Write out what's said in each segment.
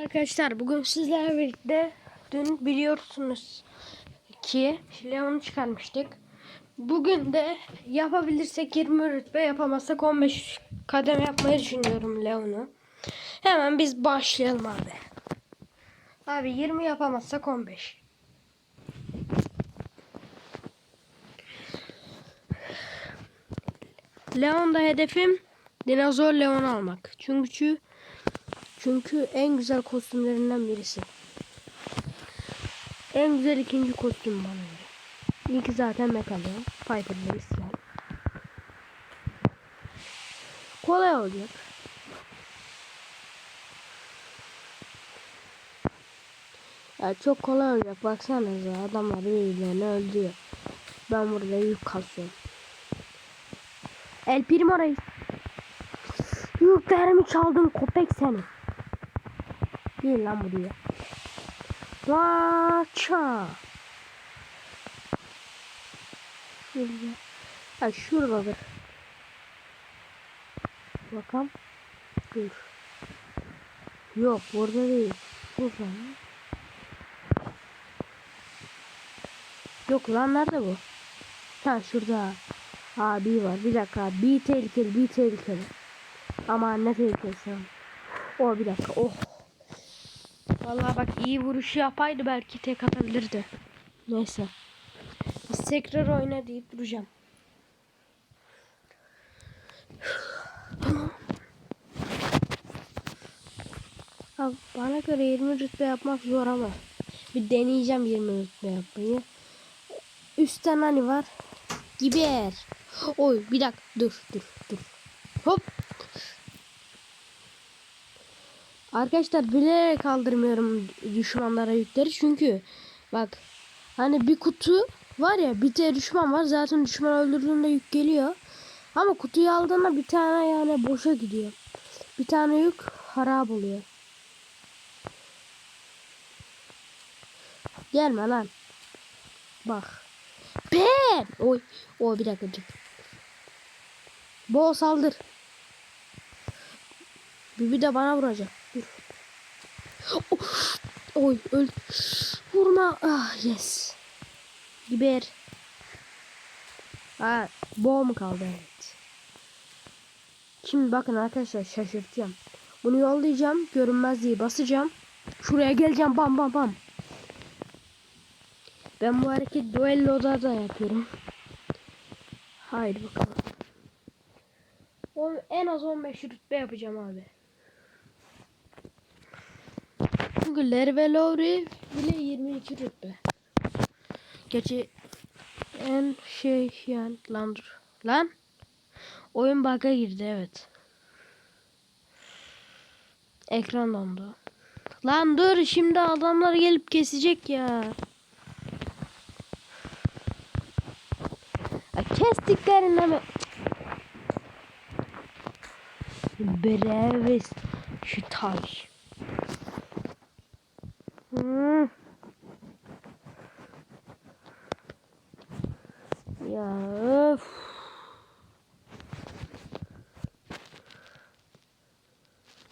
Arkadaşlar bugün sizlerle birlikte dün biliyorsunuz ki Leon'u çıkarmıştık. Bugün de yapabilirsek 20 rütbe yapamazsak 15 kademe yapmayı düşünüyorum Leon'u. Hemen biz başlayalım abi. Abi 20 yapamazsak 15. Leon'da hedefim dinozor Leon almak. Çünkü çünkü en güzel kostümlerinden birisi. En güzel ikinci kostüm bana göre. İlki zaten Mekalo. Piper'la isyan. Kolay olacak. Ya çok kolay olacak. Baksanıza adamlar birbirlerini öldürüyor. Ben burada yük kasıyorum. El Primo Reis. Yüklerimi çaldın köpek seni. Gel lan buraya. Vaça. Şurada. Ha şuradadır. Bakalım. Dur. Yok burada değil. Burada mı? Yok lan nerede bu? Ha şurada. Abi var. Bir dakika. Bir tehlikeli, bir tehlikeli. Ama ne tehlikesi. O bir dakika. Oh. Vallahi bak iyi vuruş yapaydı belki tek atabilirdi. Neyse. Biz tekrar oyna deyip duracağım. Abi bana göre 20 rütbe yapmak zor ama bir deneyeceğim 20 rütbe yapmayı. Üstten hani var. Giber. Oy bir dakika dur dur dur. Hop. Arkadaşlar bilerek kaldırmıyorum düşmanlara yükleri çünkü bak hani bir kutu var ya bir tane düşman var zaten düşman öldürdüğünde yük geliyor. Ama kutuyu aldığında bir tane yani boşa gidiyor. Bir tane yük harap oluyor. Gelme lan. Bak. Ben! Oy o bir dakika dur. Bo saldır. Bibi de bana vuracak. Of. Oy öl. Vurma. Ah yes. Giber. Ha, boğa mu kaldı evet. Şimdi bakın arkadaşlar şaşırtacağım. Bunu yollayacağım. Görünmezliği basacağım. Şuraya geleceğim bam bam bam. Ben bu hareketi duelloda da yapıyorum. Haydi bakalım. En az 15 rütbe yapacağım abi. Çünkü Larry ve Lowry bile 22 rütbe. Gerçi en şey yani lan. Lan oyun bug'a girdi evet. Ekran dondu. Lan dur şimdi adamlar gelip kesecek ya. ya kestiklerinde mi? Breves Şitay. Ya öf.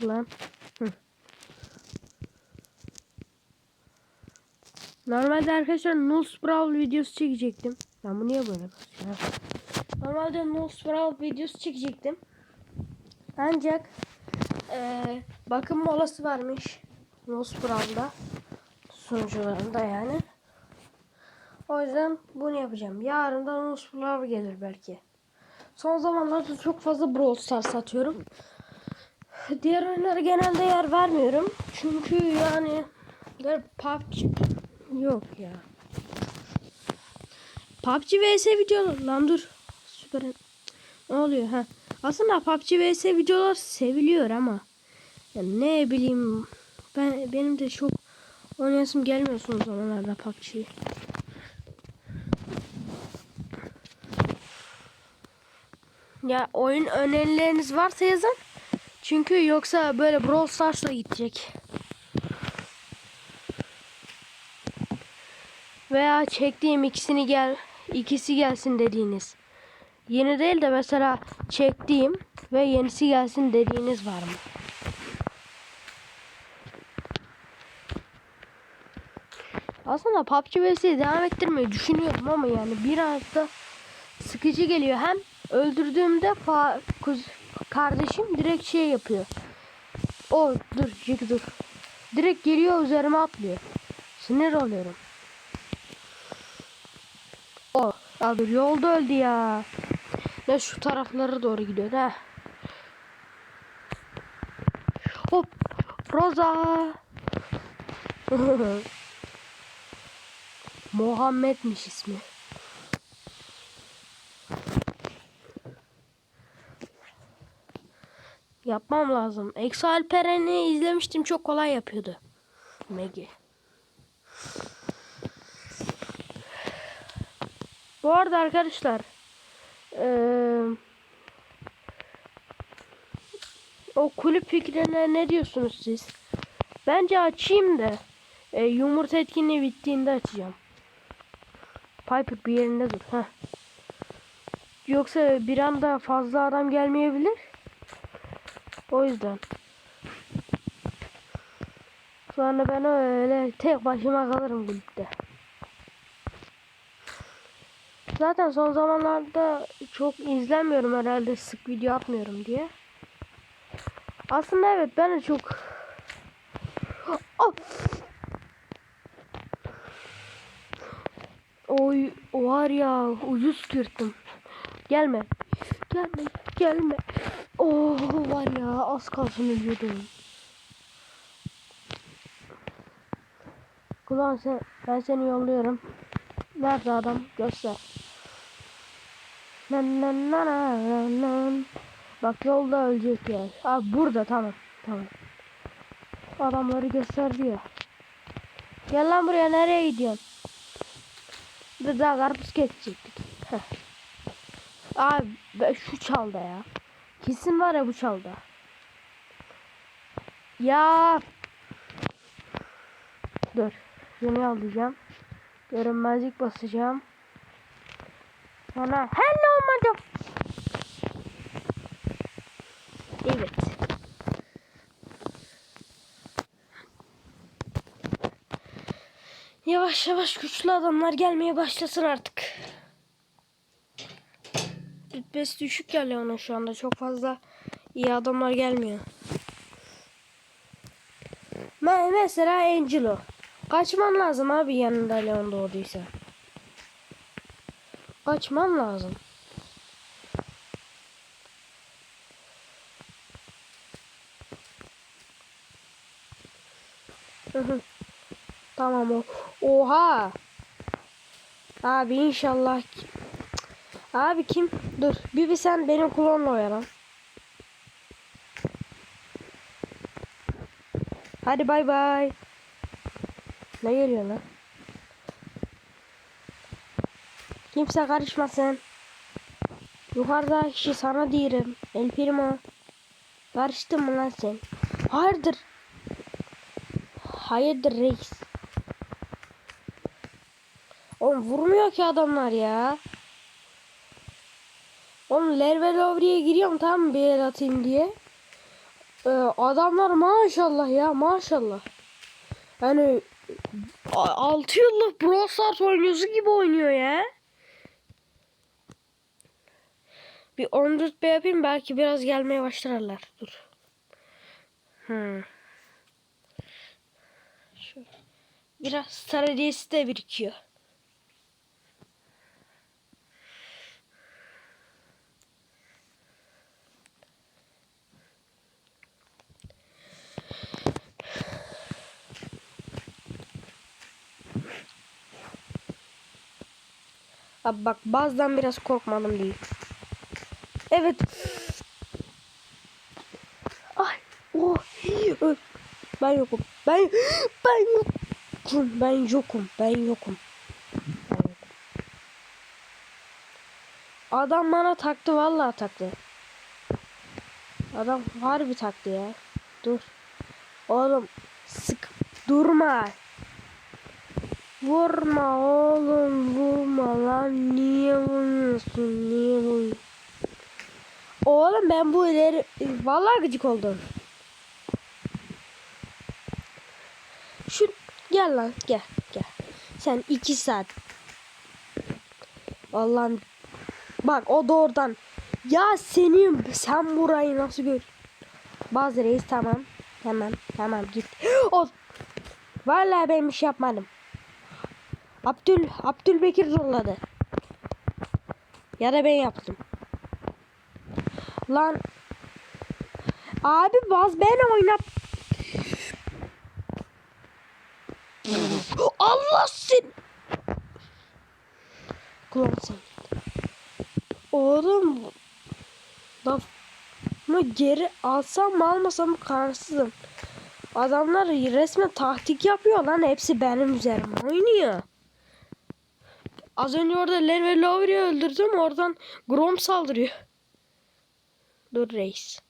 Lan. Normalde arkadaşlar Nulls Brawl videosu çekecektim. Ben bu niye böyle basıyor? Normalde Nulls Brawl videosu çekecektim. Ancak ee, bakım molası varmış. Nulls Brawl'da sunucularında yani. O yüzden bunu yapacağım. Yarın da Nulls Brawl gelir belki. Son zamanlarda çok fazla Brawl Stars satıyorum. Diğer oyunlara genelde yer vermiyorum. Çünkü yani PUBG yok ya. PUBG vs video lan dur. Süper. Ne oluyor ha? Aslında PUBG vs videolar seviliyor ama ya ne bileyim ben benim de çok oynayasım gelmiyor son zamanlarda PUBG'yi. Ya oyun önerileriniz varsa yazın. Çünkü yoksa böyle Brawl Stars'la gidecek. Veya çektiğim ikisini gel ikisi gelsin dediğiniz. Yeni değil de mesela çektiğim ve yenisi gelsin dediğiniz var mı? Aslında PUBG vs'yi devam ettirmeyi düşünüyorum ama yani biraz da sıkıcı geliyor. Hem öldürdüğümde fa kuz kardeşim direkt şey yapıyor. O dur Jack dur. Direkt geliyor üzerime atlıyor. Sinir oluyorum. O. Dur yolda öldü ya. Ne şu taraflara doğru gidiyor ha. Hop. Roza. Muhammed'miş ismi. Yapmam lazım. Exo Alperen'i izlemiştim. Çok kolay yapıyordu. Megi. Bu arada arkadaşlar eee, o kulüp fikrine ne diyorsunuz siz? Bence açayım da e, yumurta etkinliği bittiğinde açacağım. Piper bir yerinde dur. Heh. Yoksa bir anda fazla adam gelmeyebilir. O yüzden. Sonra ben öyle tek başıma kalırım kulüpte. Zaten son zamanlarda çok izlenmiyorum herhalde sık video atmıyorum diye. Aslında evet ben de çok Of! Oy var ya ucuz kırttım. Gelme. Gelme. Gelme. Oh var ya az kalsın ölüyordum. Kulağın sen, ben seni yolluyorum. Nerede adam? Göster. Nan nan nan nan nan. Bak yolda ölecek ya. Abi burada tamam. Tamam. Adamları gösterdi ya. Gel lan buraya nereye gidiyorsun? Bir daha karpuz kesecektik. Heh. Abi şu çalda ya. Kesin var ya bu çalda. Ya. Dur. Yeni alacağım. Görünmezlik basacağım. Sonra hello madam. Evet. Yavaş yavaş güçlü adamlar gelmeye başlasın artık. Rütbesi düşük geliyor ona şu anda. Çok fazla iyi adamlar gelmiyor. Me- mesela Angelo. Kaçman lazım abi yanında Leon doğduysa. Kaçman lazım. Tamam o. Oha. Abi inşallah. Abi kim? Dur. Bir sen benim klonla oyalan. Hadi bay bay. Ne geliyor lan? Kimse karışmasın. Yukarıda kişi sana diyelim. El Primo. Karıştın mı lan sen? Hayırdır? Hayırdır reis? Oğlum vurmuyor ki adamlar ya. Oğlum Lerve Lovri'ye giriyorum tamam mı bir el atayım diye. Ee, adamlar maşallah ya maşallah. Yani 6 yıllık Brawl Stars oyuncusu gibi oynuyor ya. Bir 14 B yapayım belki biraz gelmeye başlarlar. Dur. Hmm. Biraz star de birikiyor. Abi bak bazıdan biraz korkmadım değil. Evet. Ay. Oh. Ben yokum. Ben. Ben yokum. Ben yokum. Ben yokum. Adam bana taktı vallahi taktı. Adam harbi taktı ya. Dur. Oğlum sık durma. Vurma oğlum vurma lan niye vuruyorsun niye vuruyorsun? Oğlum ben bu ileri vallahi gıcık oldum. Şu gel lan gel gel. Sen iki saat. Allah'ım. Bak o da oradan. Ya senin sen burayı nasıl gör? Bazı reis tamam. Tamam tamam git. O Vallahi ben bir şey yapmadım. Abdül Abdülbekir zorladı. Ya da ben yaptım. Lan Abi baz ben oynat. Allah sen. Kulağım sen. Oğlum. Lafımı geri alsam mı almasam kararsızım. Adamlar resmen taktik yapıyor lan. Hepsi benim üzerime oynuyor. Az önce orada Len ve Lowry'i öldürdüm. Oradan Grom saldırıyor. Dur reis.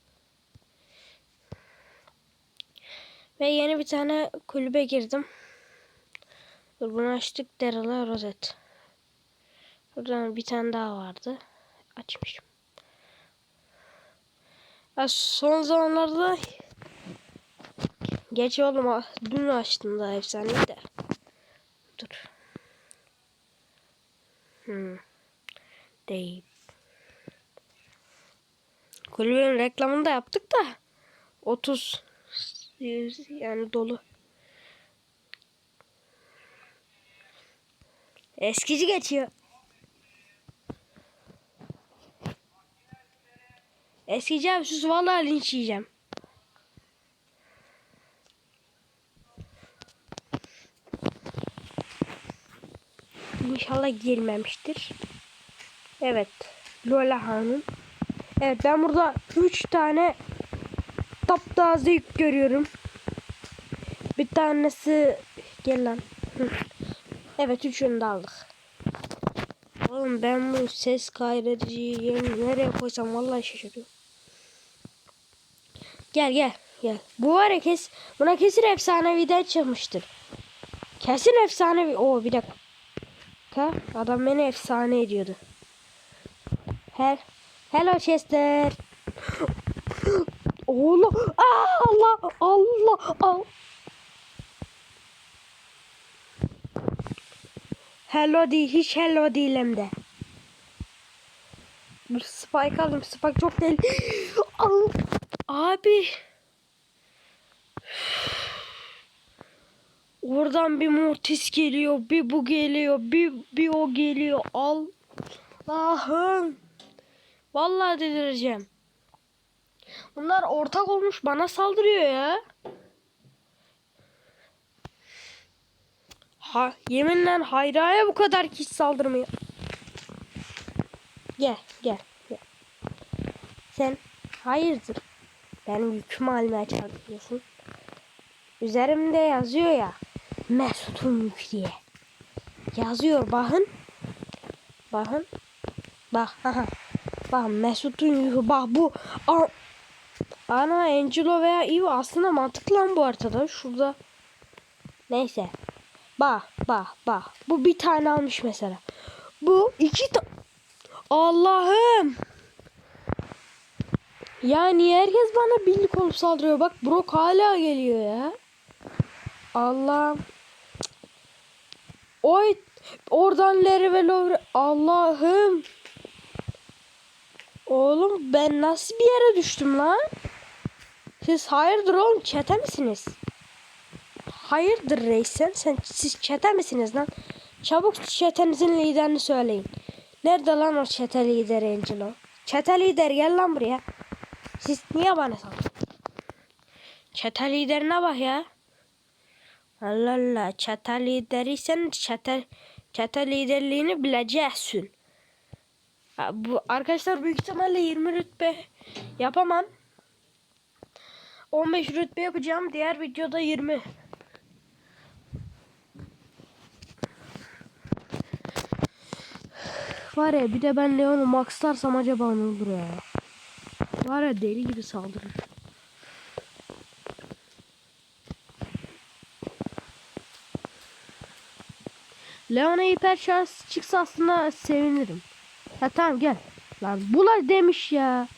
Ve yeni bir tane kulübe girdim. Dur bunu açtık. Daryl'a rozet. Buradan bir tane daha vardı. Açmışım. Ya son zamanlarda Geç oğlum dün açtım daha efsaneyi de. Dur. Hmm. Değil. Kulübün reklamını da yaptık da 30 100 yani dolu. Eskici geçiyor. Eskici abi sus vallahi linç yiyeceğim. İnşallah girmemiştir. Evet. Lola Hanım. Evet ben burada 3 tane taptaze yük görüyorum. Bir tanesi gel lan. Evet üçünü de aldık. Oğlum ben bu ses kaydediciyi nereye koysam vallahi şaşırıyorum. Gel gel gel. Bu var ya kes, buna kesin efsaneviden çıkmıştır. Kesin efsanevi. Oo bir dakika. Adam beni efsane ediyordu. Her Hello Chester. Oğlum. Aa, Allah Allah Allah. Hello değil. Hiç hello değilim de. Dur spike aldım. Spike çok. Al. Abi. Oradan bir mortis geliyor. Bir bu geliyor. Bir, bir o geliyor. Allah'ım. Vallahi delireceğim. Bunlar ortak olmuş bana saldırıyor ya. Ha, yeminle Hayra'ya bu kadar kişi saldırmıyor. Gel, gel, gel. Sen hayırdır? Benim yükümü almaya çalışıyorsun. Üzerimde yazıyor ya. Mesut'un yük diye. Yazıyor bakın. Bakın. Bak. Aha. Bak Mesut'un. Bak bu. Aa, Ana Angelo veya Eve aslında mantıklı lan bu haritada. Şurada. Neyse. Bak bak bak. Bu bir tane almış mesela. Bu iki ta Allah'ım. Yani herkes bana birlik olup saldırıyor. Bak Brock hala geliyor ya. Allah'ım. Oy oradan Larry ve. Allah'ım. Oğlum ben nasıl bir yere düştüm lan? Siz hayırdır oğlum çete misiniz? Hayırdır reis sen? sen siz çete misiniz lan? Çabuk çetenizin liderini söyleyin. Nerede lan o çete lideri Angelo? Çete lider gel lan buraya. Siz niye bana saldırdınız? Çete liderine bak ya. Allah Allah. Çete lideriysen çete, çete liderliğini bileceksin. Bu arkadaşlar büyük ihtimalle 20 rütbe yapamam. 15 rütbe yapacağım. Diğer videoda 20. Var ya bir de ben Leon'u maxlarsam acaba ne olur ya. Var ya deli gibi saldırır. Leon'a hiper şans çıksa aslında sevinirim. Ha tamam gel. Lan bula demiş ya.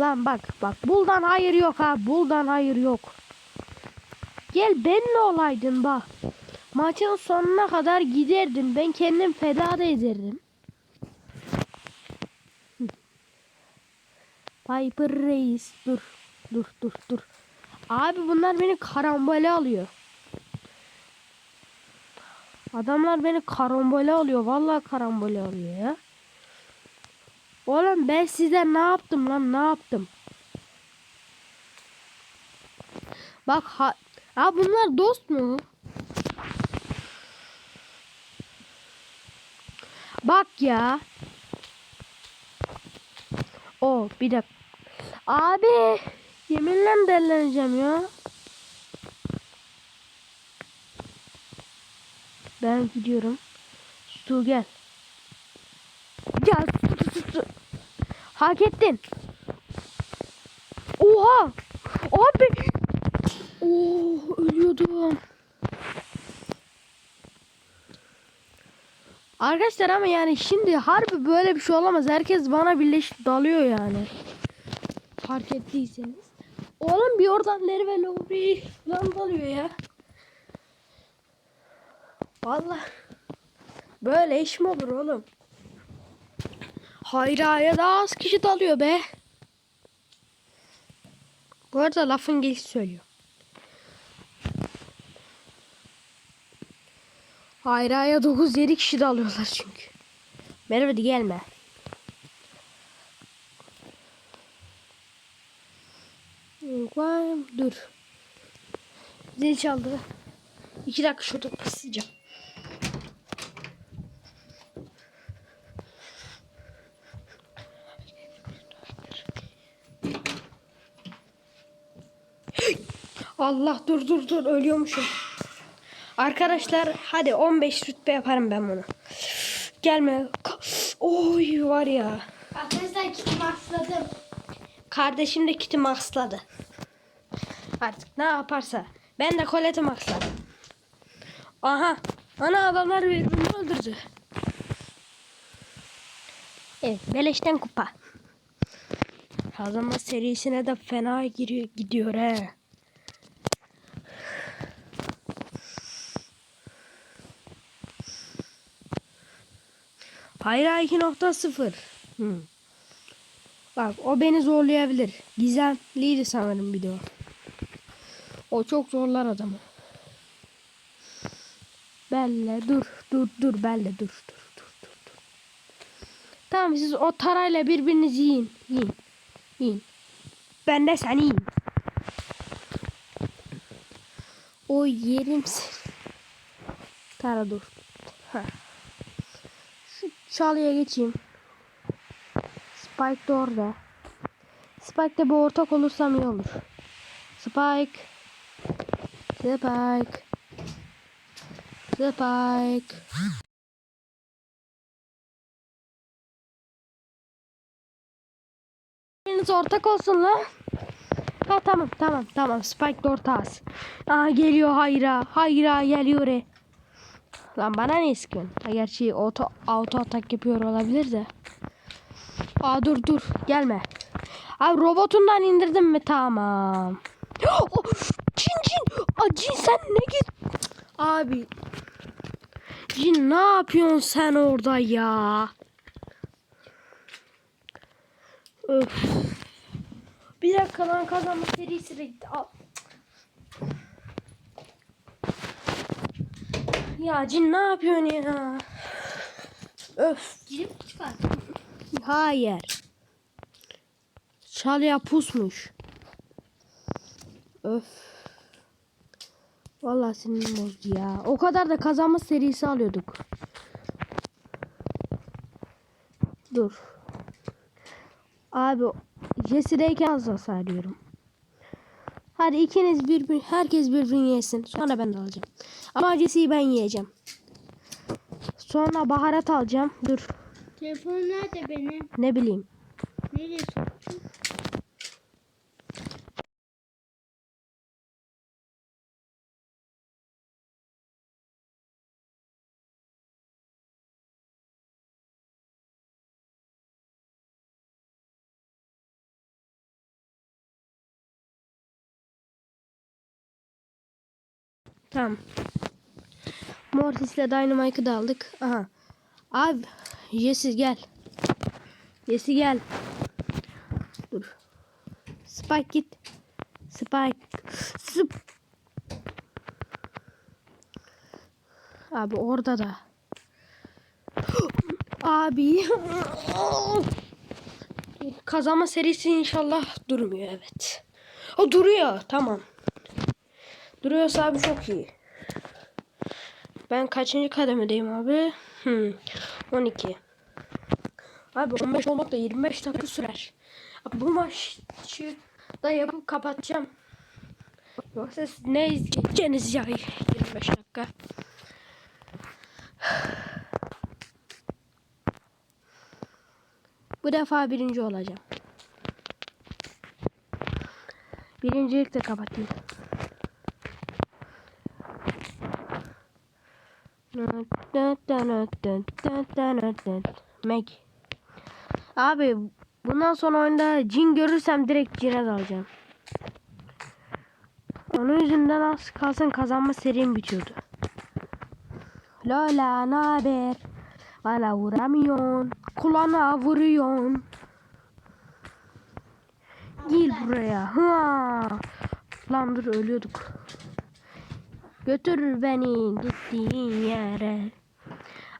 Lan bak bak buldan hayır yok ha. Buldan hayır yok. Gel benle olaydın bak. Maçın sonuna kadar giderdim. Ben kendim feda da ederdim. Piper Reis. Dur. Dur dur dur. Abi bunlar beni karambole alıyor. Adamlar beni karambole alıyor. Vallahi karambole alıyor ya. Oğlum ben size ne yaptım lan ne yaptım? Bak ha, ha bunlar dost mu? Bak ya. O bir dakika. Abi yeminle delleneceğim ya. Ben gidiyorum. Su gel. Gel su su su, su. Hak ettin. Oha. Abi. Oo ölüyordum. Arkadaşlar ama yani şimdi harbi böyle bir şey olamaz. Herkes bana birleşip dalıyor yani. Fark ettiyseniz. Oğlum bir oradan Leri ve Lowry falan dalıyor ya. Vallahi böyle iş mi olur oğlum? Hayraya daha az kişi dalıyor be. Bu arada lafın gelişi söylüyor. Hayraya 9-7 kişi dalıyorlar çünkü. Merhaba gelme. Dur. Zil çaldı. İki dakika şurada kısacağım. Allah dur dur dur ölüyormuşum. Arkadaşlar hadi 15 rütbe yaparım ben bunu. Gelme. Oy var ya. Arkadaşlar kitabı atladım. Kardeşim de kiti maxladı. Artık ne yaparsa. Ben de koleti maxladım. Aha. Ana adamlar birbirini öldürdü. Evet. Beleşten kupa. Kazanma serisine de fena giriyor, gidiyor he. Hayra 2.0. Hmm. Bak o beni zorlayabilir. Gizemliydi sanırım de o. Çok zorlar adamı. Belle dur dur dur Belle dur dur dur dur. dur. Tamam siz o tarayla birbirinizi yiyin. Yiyin. Yiyin. Ben de seni yiyeyim. O yerim seni. Tara dur. Heh. Çalıya geçeyim. Spike de orada. Spike de bir ortak olursam iyi olur. Spike. Spike. Spike. Biriniz ortak olsun lan. Ha tamam tamam tamam Spike de ortağız. Aa geliyor Hayra. Hayra geliyor. e. Lan bana ne iskiyorsun? Gerçi auto, auto atak yapıyor olabilir de. Aa dur dur gelme. Abi robotundan indirdim mi? Tamam. Oh, cin cin. Cin sen ne git? Abi. Cin ne yapıyorsun sen orada ya? Öf. Bir dakika lan kazanma serisi gitti. Al. Ya cin ne yapıyorsun ya? Öf. Girip çıkar. Hayır. Çalıya pusmuş. Öf. Vallahi sinirim bozdu ya. O kadar da kazanma serisi alıyorduk. Dur. Abi Jesse'deyken az hasar diyorum. Hadi ikiniz bir, herkes birbirini yesin. Sonra ben de alacağım. Ama Jesse'yi ben yiyeceğim. Sonra baharat alacağım. Dur. Telefon nerede benim? Ne bileyim. Nereye soktum? Tamam. Mortis'le Dynamite'ı da aldık. Aha. Abi Jesse gel. Jesse gel. Dur. Spike git. Spike. Sp Abi orada da. Abi. Kazanma serisi inşallah durmuyor evet. O duruyor tamam. Duruyorsa abi çok iyi. Ben kaçıncı kademedeyim abi? Hmm. 12. Abi 15 olmak da 25 dakika sürer. Abi bu maçı da yapıp kapatacağım. Yoksa siz ne izleyeceksiniz ya 25 dakika. Bu defa birinci olacağım. Birincilik de kapatayım. Meg. Abi bundan sonra oyunda cin görürsem direkt cine dalacağım. Onun yüzünden az kalsın kazanma serim bitiyordu. Lola naber? Bana vuramıyorsun. Kulağına vuruyorsun. Gel buraya. Ha. Lan dur ölüyorduk. Götür beni gittiğin yere.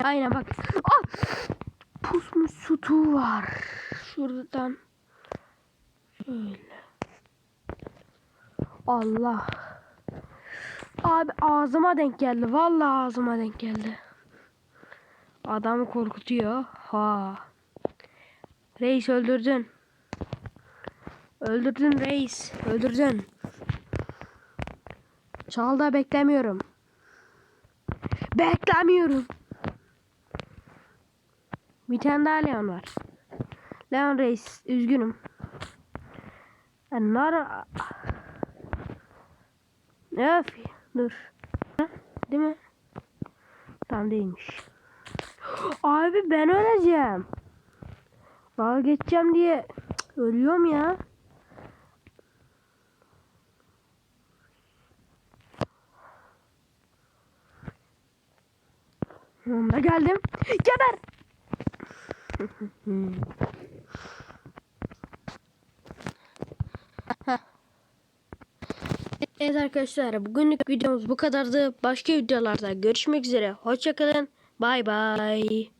Aynen bak. Ah! Pusmuş sütü var. Şuradan. Şöyle. Allah. Abi ağzıma denk geldi. Vallahi ağzıma denk geldi. Adamı korkutuyor. Ha. Reis öldürdün. Öldürdün reis. Öldürdün. Çal da beklemiyorum. Beklemiyorum. Bir tane daha Leon var. Leon Reis. Üzgünüm. Nar... Öf. Dur. Değil mi? Tam değilmiş. Abi ben öleceğim. Vazgeçeceğim diye Cık, ölüyorum ya. Sonunda geldim. Geber. Evet arkadaşlar bugünlük videomuz bu kadardı. Başka videolarda görüşmek üzere. Hoşçakalın. Bay bay.